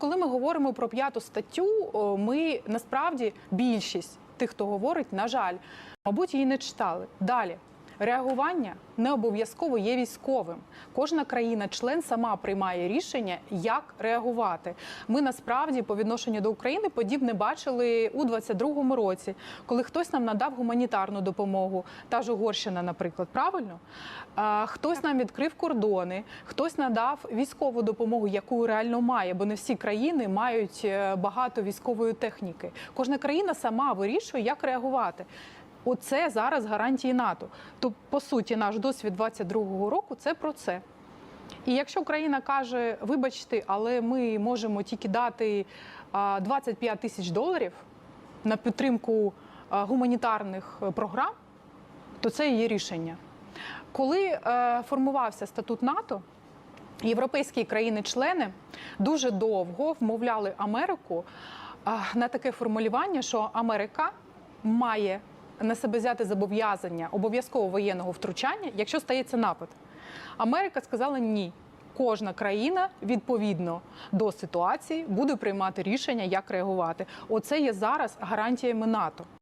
Коли ми говоримо про п'яту статтю, ми насправді більшість тих, хто говорить, на жаль, мабуть, її не читали. Далі. Реагування не обов'язково є військовим. Кожна країна-член сама приймає рішення, як реагувати. Ми насправді по відношенню до України подібне бачили у 22-му році, коли хтось нам надав гуманітарну допомогу, та ж Угорщина, наприклад, правильно? Хтось нам відкрив кордони, хтось надав військову допомогу, яку реально має, бо не всі країни мають е, багато військової техніки. Кожна країна сама вирішує, як реагувати. Оце зараз гарантії НАТО. То по суті, наш досвід 22-го року це про це. І якщо країна каже, вибачте, але ми можемо тільки дати 25 тисяч доларів на підтримку гуманітарних е, програм, то це її рішення. Коли е, формувався статут НАТО, європейські країни-члени дуже довго вмовляли Америку на таке формулювання, що Америка має на себе взяти зобов'язання обов'язково воєнного втручання, якщо стається напад. Америка сказала ні. Кожна країна відповідно до ситуації буде приймати рішення, як реагувати. Оце є зараз гарантіями НАТО.